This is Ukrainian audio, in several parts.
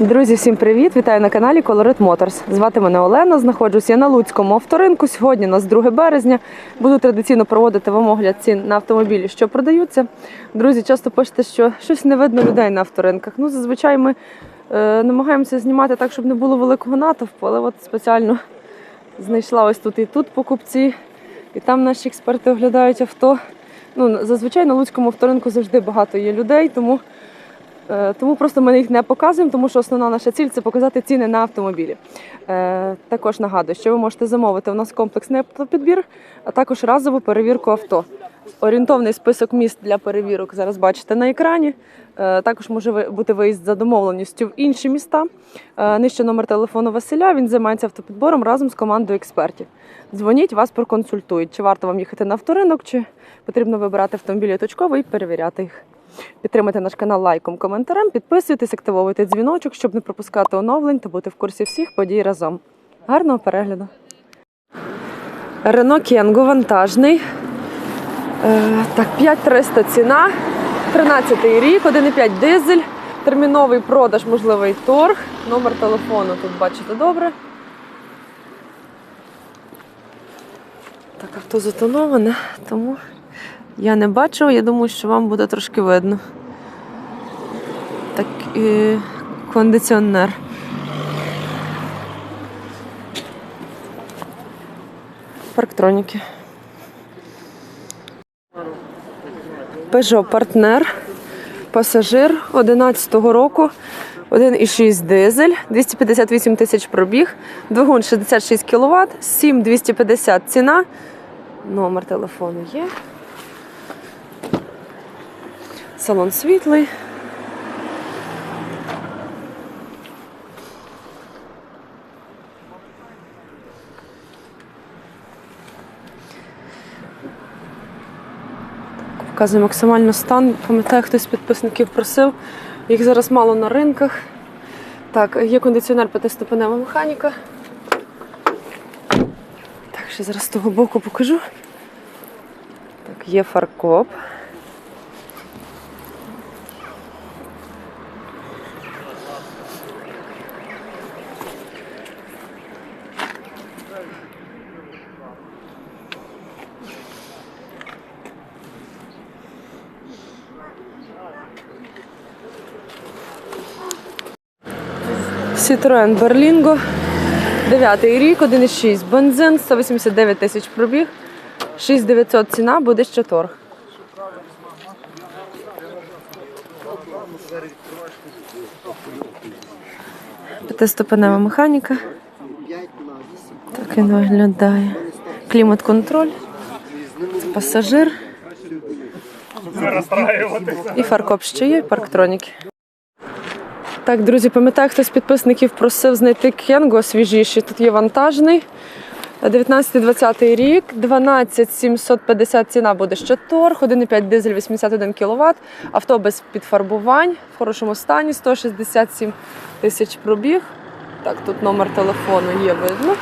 Друзі, всім привіт! Вітаю на каналі Colorit Motors. Звати мене Олена. Знаходжусь я на Луцькому авторинку. Сьогодні у нас 2 березня. Буду традиційно проводити вам огляд цін на автомобілі, що продаються. Друзі, часто пишете, що щось не видно людей на авторинках. Ну, зазвичай ми е, намагаємося знімати так, щоб не було великого натовпу, але от спеціально знайшла ось тут і тут покупці, і там наші експерти оглядають авто. Ну, зазвичай на Луцькому авторинку завжди багато є людей, тому. Е, Тому просто ми їх не показуємо, тому що основна наша ціль це показати ціни на автомобілі. Е, Також нагадую, що ви можете замовити у нас комплексний автопідбір, а також разову перевірку авто. Орієнтовний список міст для перевірок зараз бачите на екрані. Е, Також може бути виїзд за домовленістю в інші міста. Нижче номер телефону Василя. Він займається автопідбором разом з командою експертів. Дзвоніть, вас проконсультують, чи варто вам їхати на авторинок, чи потрібно вибирати автомобілі точково і перевіряти їх. Підтримайте наш канал лайком, коментарем, підписуйтесь, активовуйте дзвіночок, щоб не пропускати оновлень та бути в курсі всіх подій разом. Гарного перегляду. Рено Кенго вантажний. Е, так, 5300 ціна. 13 рік, 1,5 дизель. Терміновий продаж, можливий торг. Номер телефону тут бачите добре. Так, авто затоноване, тому я не бачу, я думаю, що вам буде трошки видно. Так, і кондиціонер. Парктроніки. Peugeot партнер. Пасажир 11-го року. 1,6 дизель, 258 тисяч пробіг, двигун 66 кВт, 7250 ціна. Номер телефону є. Салон світлий. Показує максимально стан. Пам'ятаю, хтось з підписників просив. Їх зараз мало на ринках. Так, є кондиціонер п'ятиступенева механіка. Так, ще зараз з того боку покажу. Так, є фаркоп. Citroen Berlingo. 9 рік, 1,6 бензин, 189 тисяч пробіг, 6900 ціна, буде ще торг. П'ятиступенева механіка. Так він виглядає. Клімат-контроль. Це пасажир. І фаркоп ще є, і парктроніки. Так, друзі, пам'ятаю, хтось з підписників просив знайти Кенго свіжіший. Тут є вантажний. 19-20 рік, 12 750 ціна буде ще торг, 1,5 дизель 81 кВт, авто без підфарбувань, в хорошому стані, 167 тисяч пробіг. Так, тут номер телефону є видно.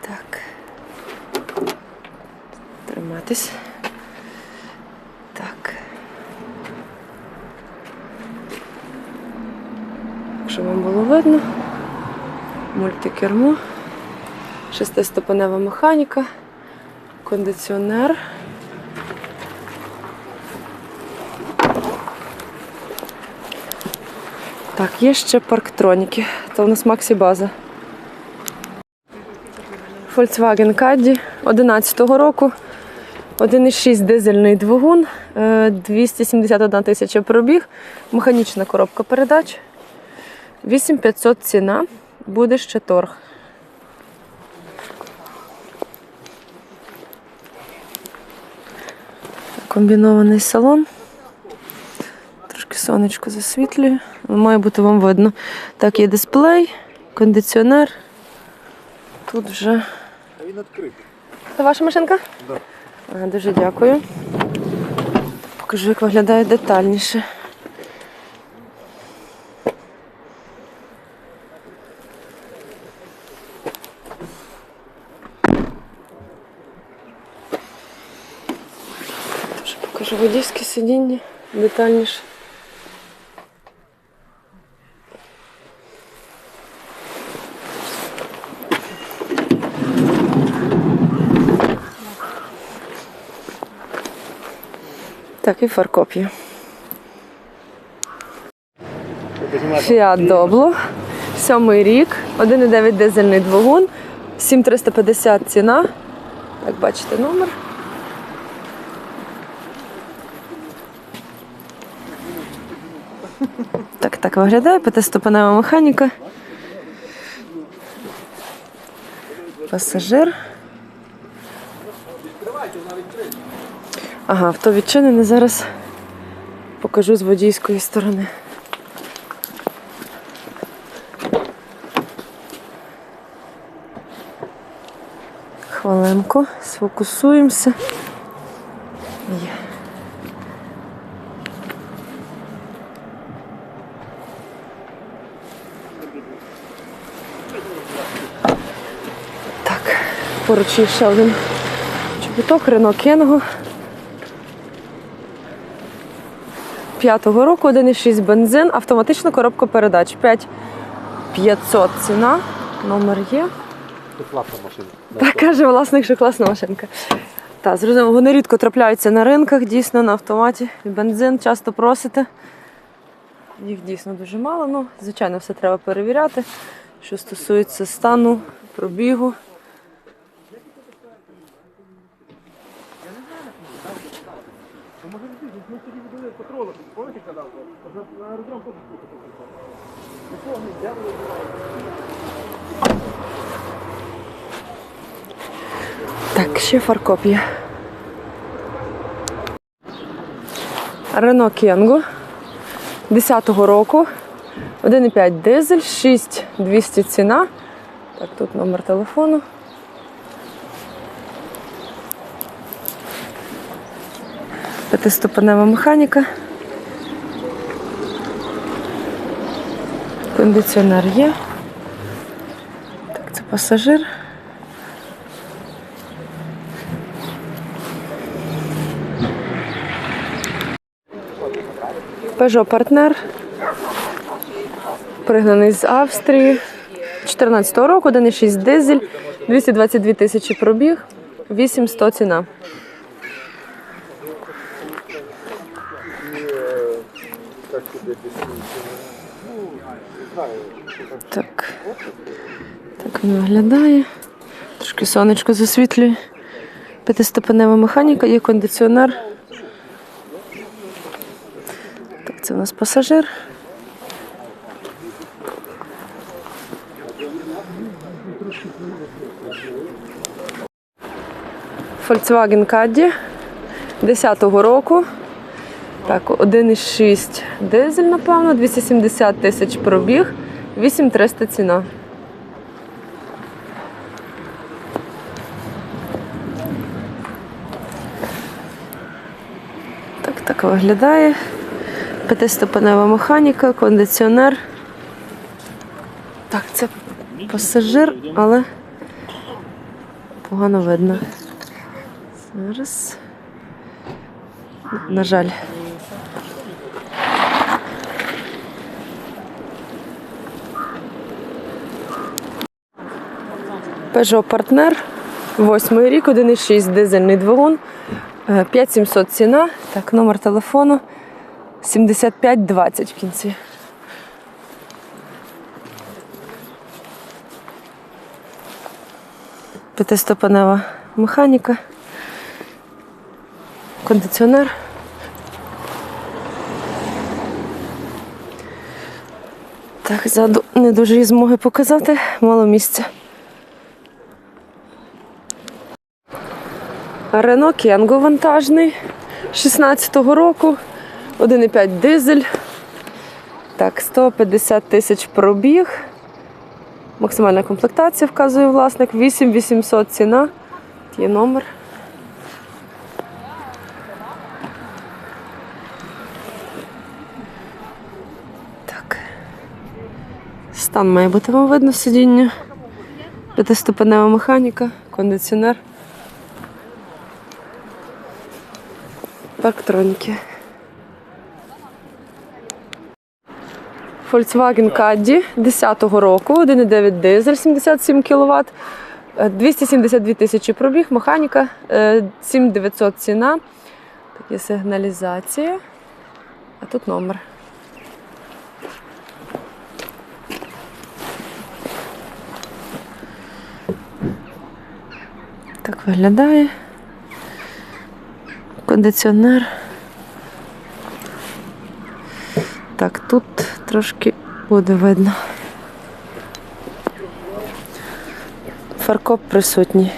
Так. Триматись. Так. Щоб вам було видно. Мультикермо, шестиступенева механіка, кондиціонер. Так, є ще парктроніки. Це у нас Максі База. Volkswagen Caddy 11-го року. 1,6 дизельний двигун, е, 271 тисяча пробіг, механічна коробка передач. 8500 ціна, буде ще торг. Комбінований салон. Трошки сонечко засвітлює, має бути вам видно. Так, є дисплей, кондиціонер. Тут вже. А він відкритий. Це ваша машинка? Да. Дуже дякую. Покажу, як виглядає детальніше. Покажу водійське сидіння. детальніше. Так, і фаркоп є. Фіат Добло. Сьомий рік, 1,9 дизельний двигун, 7350 ціна. Як бачите, номер. Так, так виглядає, п'ятиступенева механіка. Пасажир. Ага, авто відчинене. Зараз покажу з водійської сторони. Хвилинку, сфокусуємося. Є. Так, поруч є ще один чобіток, Рено Кенго. П'ятого року 1,6 бензин, автоматична коробка передач. 5500 ціна, номер є. Це класна машина. Так каже власник, що класна машинка. Так, зрозуміло, вони рідко трапляються на ринках, дійсно на автоматі. Бензин часто просите. Їх дійсно дуже мало. Ну, звичайно, все треба перевіряти. Що стосується стану, пробігу. Так, ще фаркоп є. Рено Кенго 10-го року. 1,5 дизель, 6200 ціна. Так, тут номер телефону. П'ятиступенева механіка. Кондиціонер є. Так, це пасажир. Peugeot партнер. Пригнаний з Австрії. 14 року, 1,6 дизель, 222 тисячі пробіг, 8100 ціна. Так. Так він виглядає. Трошки сонечко засвітлює. П'ятиступенева механіка, є кондиціонер. Так, це у нас пасажир. Volkswagen Caddy 10-го року. Так, 1,6 дизель, напевно, 270 тисяч пробіг, 8300 ціна. Так, так виглядає. П'ятиступенева механіка, кондиціонер. Так, це пасажир, але погано видно. Зараз. На жаль. Peugeot партнер. Восьмий рік, 1,6 дизельний двигун. Е, 5700 ціна. Так, номер телефону 7520 в кінці. П'ятиступенева механіка. Кондиціонер. Так, ззаду не дуже її змоги показати, мало місця. Рено Кенго вантажний 16-го року, 1,5 дизель. Так, 150 тисяч пробіг. Максимальна комплектація вказує власник. 8800 ціна. Є номер. Так. Стан має бути вам видно сидіння. П'ятиступенева механіка, кондиціонер. парктроніки. Volkswagen Caddy 10-го року, 1,9 дизель, 77 кВт, 272 тисячі пробіг, механіка, е, 7900 ціна. Тут є сигналізація. А тут номер. Так виглядає. Кондиціонер. Так, тут трошки буде видно. Фаркоп присутній.